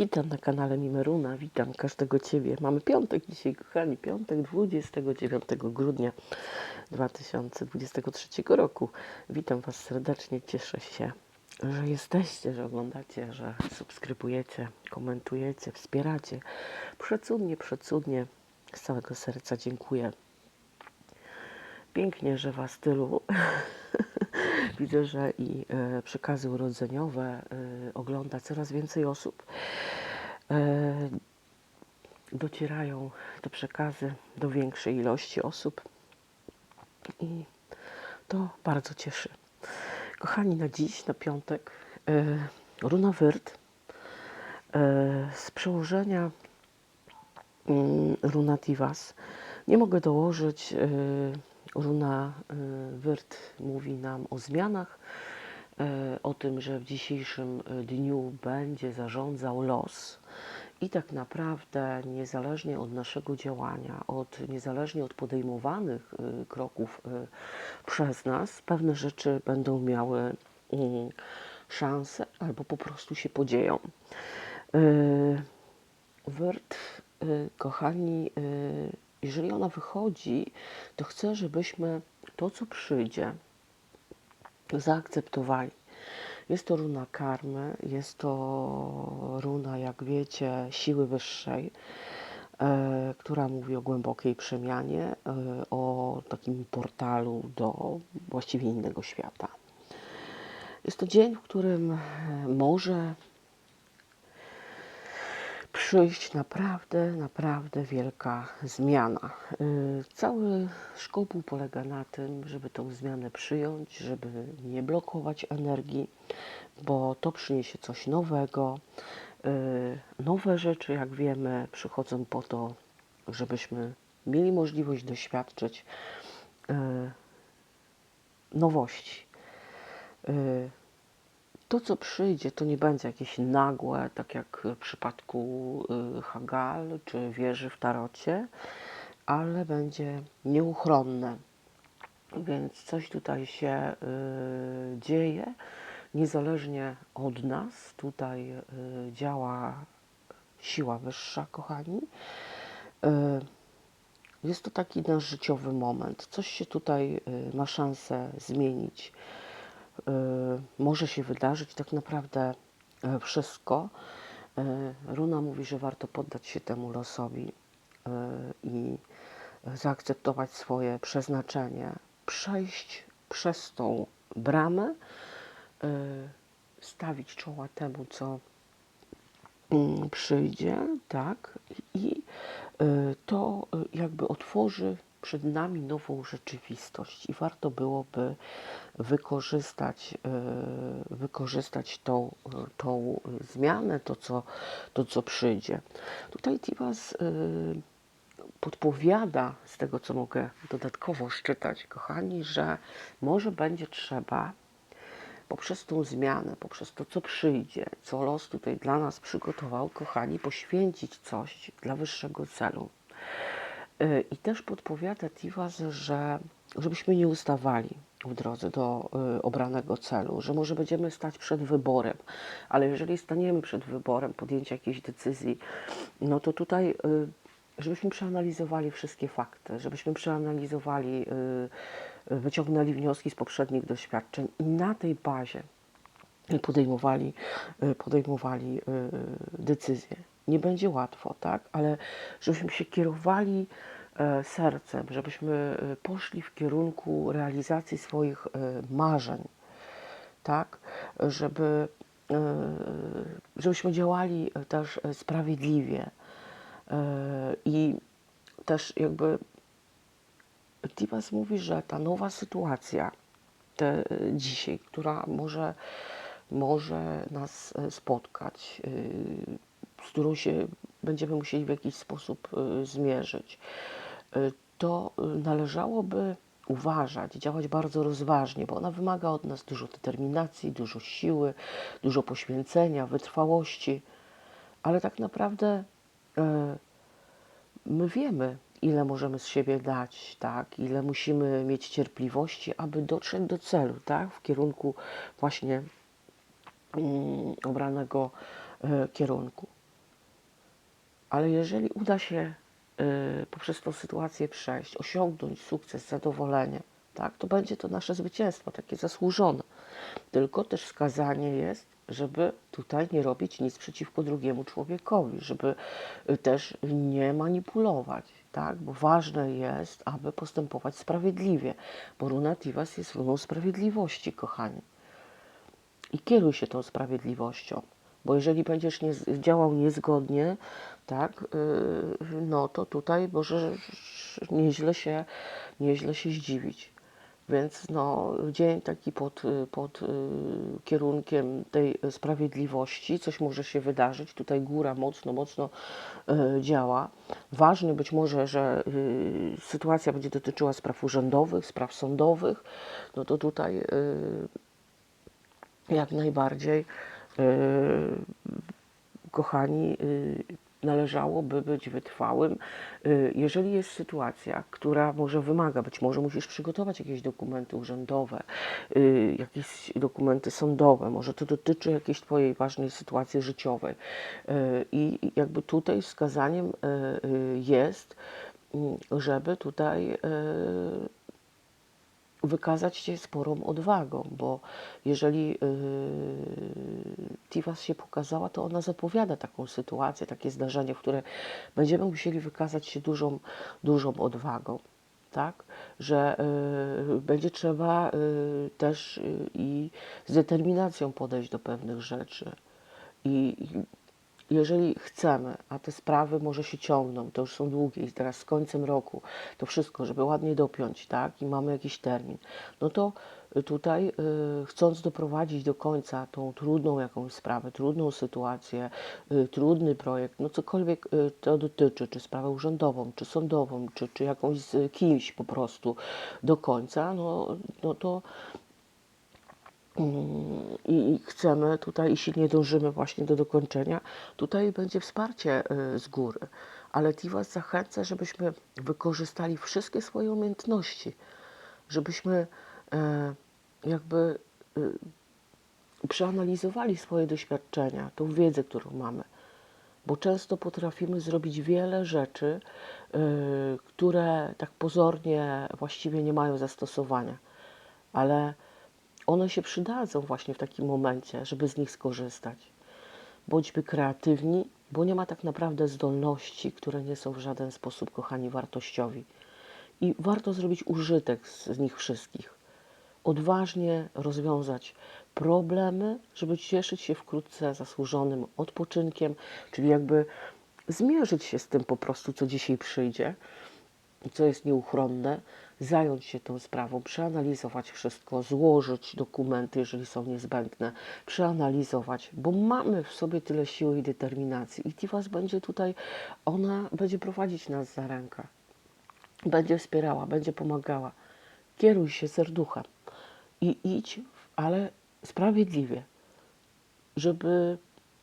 Witam na kanale Mimeruna, witam każdego Ciebie. Mamy piątek dzisiaj, kochani, piątek 29 grudnia 2023 roku. Witam Was serdecznie, cieszę się, że jesteście, że oglądacie, że subskrybujecie, komentujecie, wspieracie. Przecudnie, przecudnie, z całego serca dziękuję. Pięknie, że Was tylu. Widzę, że i e, przekazy urodzeniowe e, ogląda coraz więcej osób. E, docierają te przekazy do większej ilości osób i to bardzo cieszy. Kochani, na dziś, na piątek, Runa Wyrt z przełożenia mm, Runa Tivas. Nie mogę dołożyć. Runa e, Wyrt mówi nam o zmianach, e, o tym, że w dzisiejszym e, dniu będzie zarządzał los. I tak naprawdę, niezależnie od naszego działania, od, niezależnie od podejmowanych kroków przez nas, pewne rzeczy będą miały mm, szansę albo po prostu się podzieją. Wyrt, y, kochani, jeżeli ona wychodzi, to chcę, żebyśmy to, co przyjdzie, zaakceptowali. Jest to runa karmy, jest to runa, jak wiecie, siły wyższej, e, która mówi o głębokiej przemianie, e, o takim portalu do właściwie innego świata. Jest to dzień, w którym e, może przyjść naprawdę, naprawdę wielka zmiana. Y, Cały szkopuł polega na tym, żeby tą zmianę przyjąć, żeby nie blokować energii, bo to przyniesie coś nowego. Y, Nowe rzeczy, jak wiemy, przychodzą po to, żebyśmy mieli możliwość doświadczyć y, nowości. To, co przyjdzie, to nie będzie jakieś nagłe, tak jak w przypadku y, Hagal czy wieży w tarocie, ale będzie nieuchronne. Więc coś tutaj się y, dzieje, niezależnie od nas. Tutaj y, działa siła wyższa, kochani. Jest to taki nasz życiowy moment. Coś się tutaj ma szansę zmienić może się wydarzyć tak naprawdę e, wszystko. E, Runa mówi, że warto poddać się temu losowi e, i zaakceptować swoje przeznaczenie, przejść przez tą bramę, stawić czoła temu, co mm, przyjdzie, tak, i y, to y, jakby otworzy przed nami nową rzeczywistość i warto byłoby wykorzystać, y, wykorzystać tą, tą zmianę, to co, to co przyjdzie. Tutaj Tivas y, podpowiada, z tego co mogę dodatkowo szczytać, kochani, że może będzie trzeba poprzez tą zmianę, poprzez to, co przyjdzie, co los tutaj dla nas przygotował, kochani, poświęcić coś dla wyższego celu. Y, I też podpowiada Tivas, że żebyśmy nie ustawali w drodze do y, obranego celu, że może będziemy stać przed wyborem, ale jeżeli staniemy przed wyborem podjęcia jakiejś decyzji, no to tutaj y, żebyśmy przeanalizowali wszystkie fakty, żebyśmy przeanalizowali, wyciągnęli wnioski z poprzednich doświadczeń i na tej bazie podejmowali, podejmowali decyzje. Nie będzie łatwo, tak? Ale żebyśmy się kierowali e, sercem, żebyśmy y, poszli w kierunku realizacji swoich y, marzeń, tak? Żeby, żebyśmy działali też sprawiedliwie i też jakby Tivas mówi, że ta nowa sytuacja te, dzisiaj, która może, może nas e, spotkać, z którą się będziemy musieli w jakiś sposób y, zmierzyć, y, to y, należałoby uważać, działać bardzo rozważnie, bo ona wymaga od nas dużo determinacji, dużo siły, dużo poświęcenia, wytrwałości, ale tak naprawdę my wiemy, ile możemy z siebie dać, tak, ile musimy mieć cierpliwości, aby dotrzeć do celu, tak, w kierunku właśnie mm, obranego kierunku. Ale jeżeli uda się y, poprzez tą sytuację przejść, osiągnąć sukces, zadowolenie, tak, to będzie to nasze zwycięstwo, takie zasłużone. Tylko też wskazanie jest, żeby tutaj nie robić nic przeciwko drugiemu człowiekowi, żeby y, też nie manipulować, tak? Bo ważne jest, aby postępować sprawiedliwie, bo runa Tivas jest runą sprawiedliwości, kochani. I kieruj się tą sprawiedliwością, bo jeżeli będziesz nie, działał niezgodnie, tak, yy, no to tutaj możesz nieźle się, nieźle się zdziwić. Więc no, dzień taki pod, pod y, kierunkiem tej sprawiedliwości, coś może się wydarzyć. Tutaj góra mocno, mocno y, działa. Ważne być może, że sytuacja będzie dotyczyła spraw urzędowych, spraw sądowych. No to tutaj jak najbardziej, kochani, y, należałoby być wytrwałym. Y, Jeżeli jest sytuacja, która może wymaga, być może musisz przygotować jakieś dokumenty urzędowe, y, jakieś dokumenty sądowe, może to dotyczy jakiejś Twojej ważnej sytuacji życiowej. Y, I jakby tutaj wskazaniem y, y, jest, mm, żeby tutaj y, wykazać się sporą odwagą, bo jeżeli yy, Tivas się pokazała, to ona zapowiada taką sytuację, takie zdarzenie, w które będziemy musieli wykazać się dużą, dużą odwagą. Tak, że yy, będzie trzeba yy, też yy, i z determinacją podejść do pewnych rzeczy. I jeżeli chcemy, a te sprawy może się ciągną, to już są długie i teraz z końcem roku, to wszystko, żeby ładnie dopiąć, tak, i mamy jakiś termin, no to tutaj y, chcąc doprowadzić do końca tą trudną jakąś sprawę, trudną sytuację, y, trudny projekt, no cokolwiek y, to dotyczy, czy sprawę urzędową, czy sądową, czy, czy jakąś z kimś po prostu do końca, no, no to i chcemy tutaj i silnie dążymy właśnie do dokończenia, tutaj będzie wsparcie y, z góry. Ale Tivas zachęca, żebyśmy wykorzystali wszystkie swoje umiejętności, żebyśmy e, jakby y, przeanalizowali swoje doświadczenia, tą wiedzę, którą mamy. Bo często potrafimy zrobić wiele rzeczy, y, które tak pozornie właściwie nie mają zastosowania, ale one się przydadzą właśnie w takim momencie, żeby z nich skorzystać. Bądźmy kreatywni, bo nie ma tak naprawdę zdolności, które nie są w żaden sposób, kochani, wartościowi. I warto zrobić użytek z, z nich wszystkich. Odważnie rozwiązać problemy, żeby cieszyć się wkrótce zasłużonym odpoczynkiem, czyli jakby zmierzyć się z tym po prostu, co dzisiaj przyjdzie, co jest nieuchronne, zająć się tą sprawą, przeanalizować wszystko, złożyć dokumenty, jeżeli są niezbędne, przeanalizować, bo mamy w sobie tyle siły i determinacji i Tivas będzie tutaj, ona będzie prowadzić nas za rękę, będzie wspierała, będzie pomagała. Kieruj się serduchem i idź, ale sprawiedliwie, żeby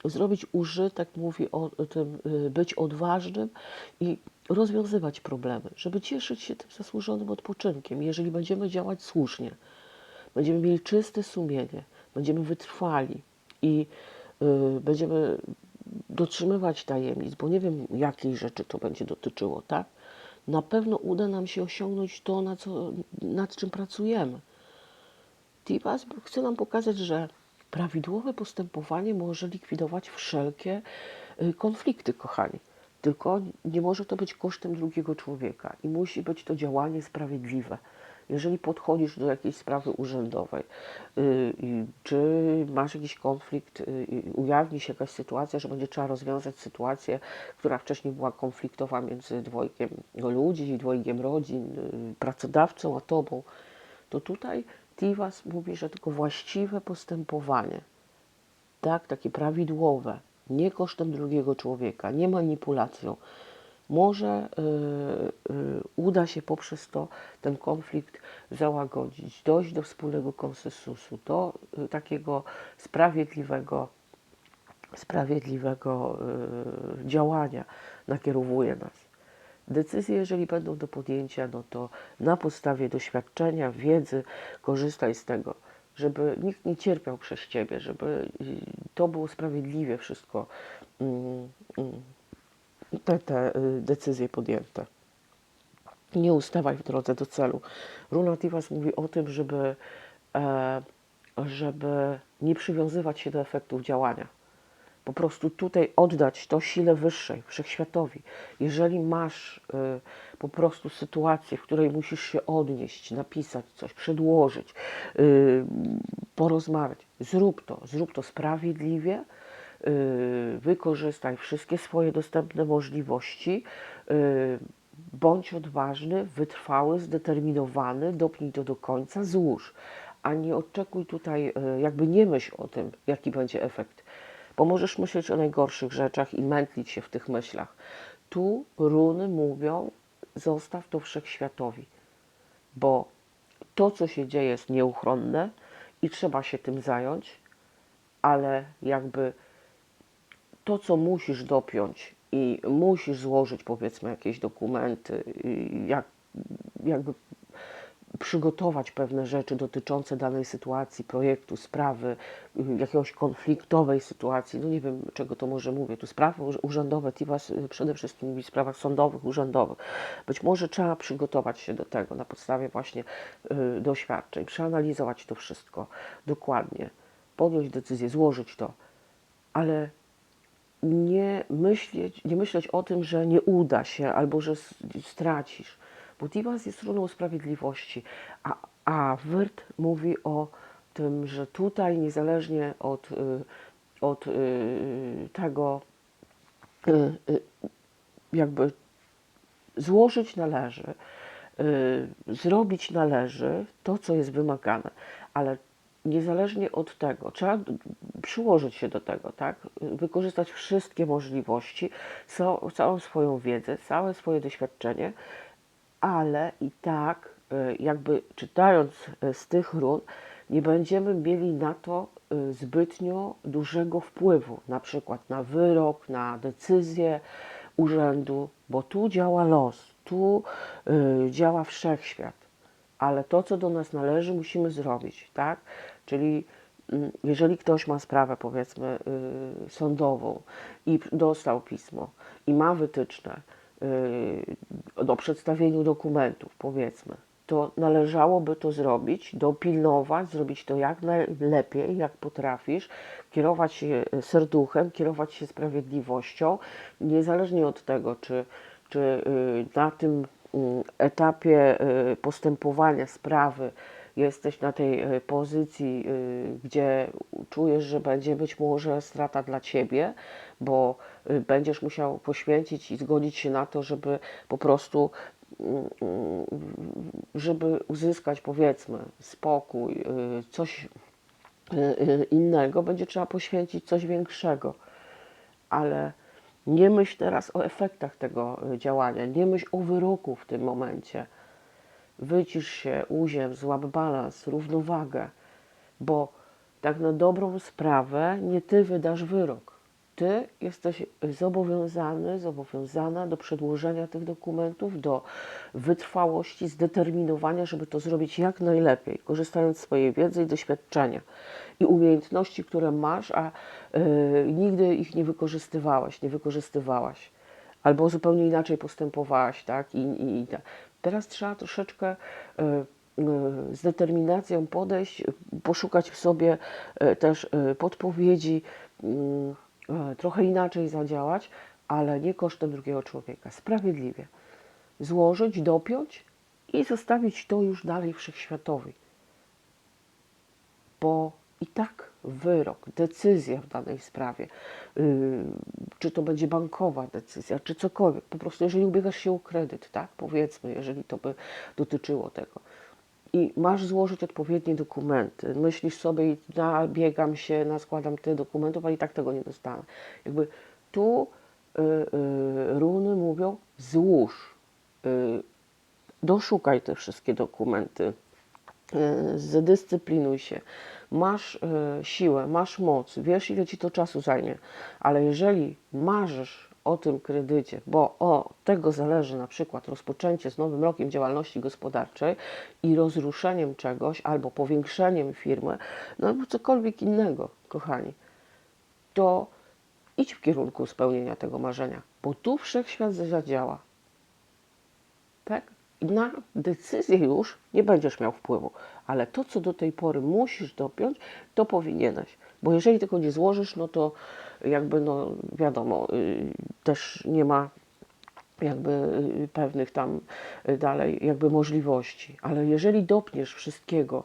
zrobić użytek, mówi o tym, y, być odważnym i rozwiązywać problemy, żeby cieszyć się tym zasłużonym odpoczynkiem. Jeżeli będziemy działać słusznie, będziemy mieli czyste sumienie, będziemy wytrwali i y, będziemy dotrzymywać tajemnic, bo nie wiem, jakiej rzeczy to będzie dotyczyło, tak? Na pewno uda nam się osiągnąć to, na co, nad czym pracujemy. Tivas chce nam pokazać, że prawidłowe postępowanie może likwidować wszelkie y, konflikty, kochani. Tylko nie może to być kosztem drugiego człowieka i musi być to działanie sprawiedliwe. Jeżeli podchodzisz do jakiejś sprawy urzędowej, y, czy masz jakiś konflikt, y, ujawni się jakaś sytuacja, że będzie trzeba rozwiązać sytuację, która wcześniej była konfliktowa między dwojgiem ludzi, dwojgiem rodzin, pracodawcą a tobą, to tutaj Tivas mówi, że tylko właściwe postępowanie, tak, takie prawidłowe, nie kosztem drugiego człowieka, nie manipulacją, może y, y, uda się poprzez to ten konflikt załagodzić, dojść do wspólnego konsensusu, do y, takiego sprawiedliwego, sprawiedliwego y, działania nakierowuje nas. Decyzje, jeżeli będą do podjęcia, no to na podstawie doświadczenia, wiedzy korzystaj z tego, żeby nikt nie cierpiał przez ciebie, żeby y, to było sprawiedliwie wszystko mm, mm, te, te y, decyzje podjęte. Nie ustawaj w drodze do celu. Runa Tivas mówi o tym, żeby, e, żeby nie przywiązywać się do efektów działania. Po prostu tutaj oddać to sile wyższej, wszechświatowi. Jeżeli masz y, po prostu sytuację, w której musisz się odnieść, napisać coś, przedłożyć, y, porozmawiać, zrób to, zrób to sprawiedliwie, y, wykorzystaj wszystkie swoje dostępne możliwości, y, bądź odważny, wytrwały, zdeterminowany, dopnij to do końca, złóż, a nie oczekuj tutaj, y, jakby nie myśl o tym, jaki będzie efekt, bo możesz myśleć o najgorszych rzeczach i mętlić się w tych myślach. Tu runy mówią, zostaw to wszechświatowi, bo to, co się dzieje, jest nieuchronne i trzeba się tym zająć, ale jakby to, co musisz dopiąć i musisz złożyć, powiedzmy, jakieś dokumenty, jak, jakby przygotować pewne rzeczy dotyczące danej sytuacji, projektu, sprawy, y, jakiegoś konfliktowej sytuacji, no nie wiem, czego to może mówię, tu sprawy urz- urzędowe, TIWAS y, przede wszystkim mówi o sprawach sądowych, urzędowych. Być może trzeba przygotować się do tego na podstawie właśnie y, doświadczeń, przeanalizować to wszystko dokładnie, podjąć decyzję, złożyć to, ale nie myśleć, nie myśleć o tym, że nie uda się albo że stracisz. Bo Divas jest runą sprawiedliwości, a, a Wyrt mówi o tym, że tutaj niezależnie od, y, od y, tego, y, jakby złożyć należy, zrobić należy to, co jest wymagane, ale niezależnie od tego, trzeba przyłożyć się do tego, tak? Wykorzystać wszystkie możliwości, całą swoją wiedzę, całe swoje doświadczenie, ale i tak, y, jakby czytając y, z tych run, nie będziemy mieli na to y, zbytnio dużego wpływu, na przykład na wyrok, na decyzję urzędu, bo tu działa los, tu działa wszechświat, ale to, co do nas należy, musimy zrobić, tak? Czyli mm, jeżeli ktoś ma sprawę, powiedzmy, sądową i dostał pismo i ma wytyczne y, do przedstawieniu dokumentów, powiedzmy, to należałoby to zrobić, dopilnować, zrobić to jak najlepiej, jak potrafisz, kierować się serduchem, kierować się sprawiedliwością, niezależnie od tego, czy, czy y, na tym mm, etapie y, postępowania sprawy jesteś na tej y, pozycji, y, gdzie czujesz, że będzie być może strata dla ciebie, bo y, będziesz musiał poświęcić i zgodzić się na to, żeby po prostu mm, żeby uzyskać powiedzmy spokój, coś innego, będzie trzeba poświęcić coś większego. Ale nie myśl teraz o efektach tego działania, nie myśl o wyroku w tym momencie. Wycisz się, uziem, złap balans, równowagę, bo tak na dobrą sprawę nie ty wydasz wyrok. Ty jesteś zobowiązany, zobowiązana do przedłożenia tych dokumentów, do wytrwałości, zdeterminowania, żeby to zrobić jak najlepiej, korzystając z swojej wiedzy i doświadczenia i umiejętności, które masz, a y, nigdy ich nie wykorzystywałeś, nie wykorzystywałaś albo zupełnie inaczej postępowałaś, tak? I, i, i tak. Teraz trzeba troszeczkę y, y, z determinacją podejść, poszukać w sobie y, też podpowiedzi, y, trochę inaczej zadziałać, ale nie kosztem drugiego człowieka, sprawiedliwie. Złożyć, dopiąć i zostawić to już dalej wszechświatowi bo i tak wyrok, decyzja w danej sprawie, yy, czy to będzie bankowa decyzja, czy cokolwiek, po prostu jeżeli ubiegasz się o kredyt, tak, powiedzmy, jeżeli to by dotyczyło tego. I masz złożyć odpowiednie dokumenty, myślisz sobie nabiegam się, naskładam te dokumentów, a i tak tego nie dostanę. Jakby tu yy, yy, runy mówią złóż, yy, doszukaj te wszystkie dokumenty, y, zdyscyplinuj się, masz y, siłę, masz moc, wiesz ile ci to czasu zajmie, ale jeżeli marzysz o tym kredycie, bo o tego zależy na przykład rozpoczęcie z nowym rokiem działalności gospodarczej i rozruszeniem czegoś albo powiększeniem firmy, no albo cokolwiek innego, kochani, to idź w kierunku spełnienia tego marzenia, bo tu wszechświat zadziała. Tak? Na decyzję już nie będziesz miał wpływu, ale to, co do tej pory musisz dopiąć, to powinieneś. Bo jeżeli tego nie złożysz, no to jakby, no wiadomo, y, też nie ma jakby y, pewnych tam y, dalej jakby możliwości. Ale jeżeli dopniesz wszystkiego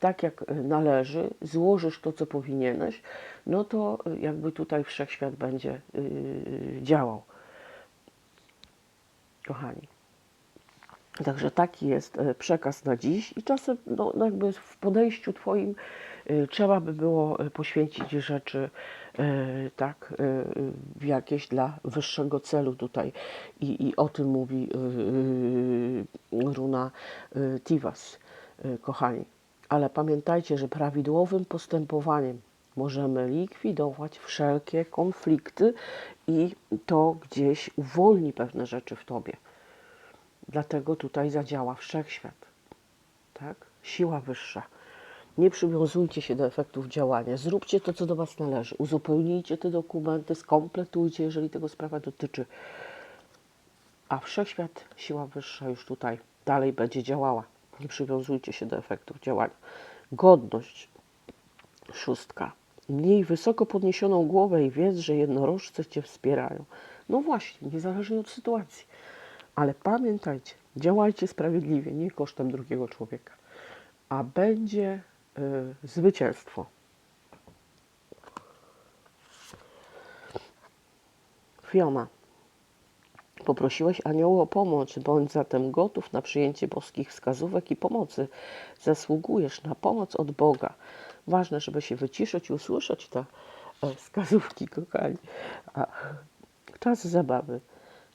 tak, jak należy, złożysz to, co powinieneś, no to jakby tutaj wszechświat będzie działał. Kochani. Także taki jest e, przekaz na dziś i czasem no, no jakby w podejściu Twoim e, trzeba by było e, poświęcić rzeczy tak jakieś dla wyższego celu tutaj i, i o tym mówi runa Tivas, kochani. Ale pamiętajcie, że prawidłowym postępowaniem możemy likwidować wszelkie konflikty i to gdzieś uwolni pewne rzeczy w Tobie. Dlatego tutaj zadziała wszechświat. Tak? Siła wyższa. Nie przywiązujcie się do efektów działania. Zróbcie to, co do Was należy. Uzupełnijcie te dokumenty, skompletujcie, jeżeli tego sprawa dotyczy. A wszechświat, siła wyższa już tutaj dalej będzie działała. Nie przywiązujcie się do efektów działania. Godność. Szóstka. Miej wysoko podniesioną głowę i wiedz, że jednorożce Cię wspierają. No właśnie, niezależnie od sytuacji. Ale pamiętajcie, działajcie sprawiedliwie, nie kosztem drugiego człowieka, a będzie y, zwycięstwo. Fiona, poprosiłeś anioła o pomoc, bądź zatem gotów na przyjęcie boskich wskazówek i pomocy. Zasługujesz na pomoc od Boga. Ważne, żeby się wyciszyć i usłyszeć te e, wskazówki, kochani. A, czas zabawy.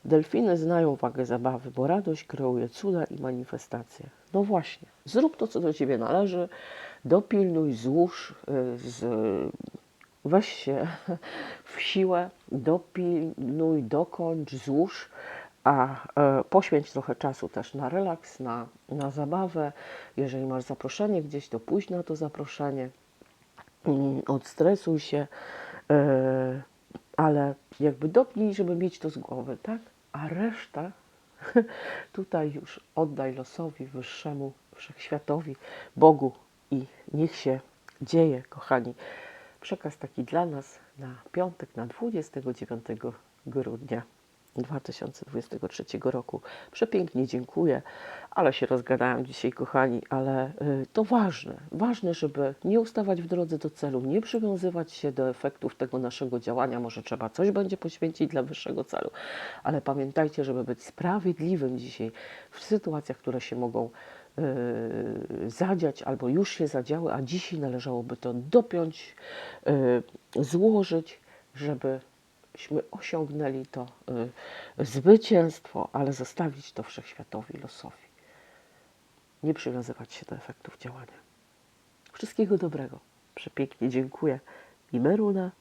Delfiny znają wagę zabawy, bo radość kreuje cuda i manifestacje. No właśnie, zrób to, co do ciebie należy, dopilnuj, złóż, y, z, weź się w siłę, dopilnuj, dokończ, złóż, a e, poświęć trochę czasu też na relaks, na, na zabawę. Jeżeli masz zaproszenie gdzieś, to pójdź na to zaproszenie, Mm, odstresuj się, e, ale jakby dopnij, żeby mieć to z głowy, tak? A reszta tutaj już oddaj losowi wyższemu, wszechświatowi, Bogu i niech się dzieje, kochani. Przekaz taki dla nas na piątek, na 29 grudnia 2023 roku. Przepięknie dziękuję, ale się rozgadałem dzisiaj, kochani, ale y, to ważne. Ważne, żeby nie ustawać w drodze do celu, nie przywiązywać się do efektów tego naszego działania. Może trzeba coś będzie poświęcić dla wyższego celu, ale pamiętajcie, żeby być sprawiedliwym dzisiaj w sytuacjach, które się mogą y, zadziać albo już się zadziały, a dzisiaj należałoby to dopiąć, y, złożyć, żeby żebyśmy osiągnęli to y, zwycięstwo, ale zostawić to wszechświatowi losowi. Nie przywiązywać się do efektów działania. Wszystkiego dobrego. Przepięknie dziękuję. I Meruna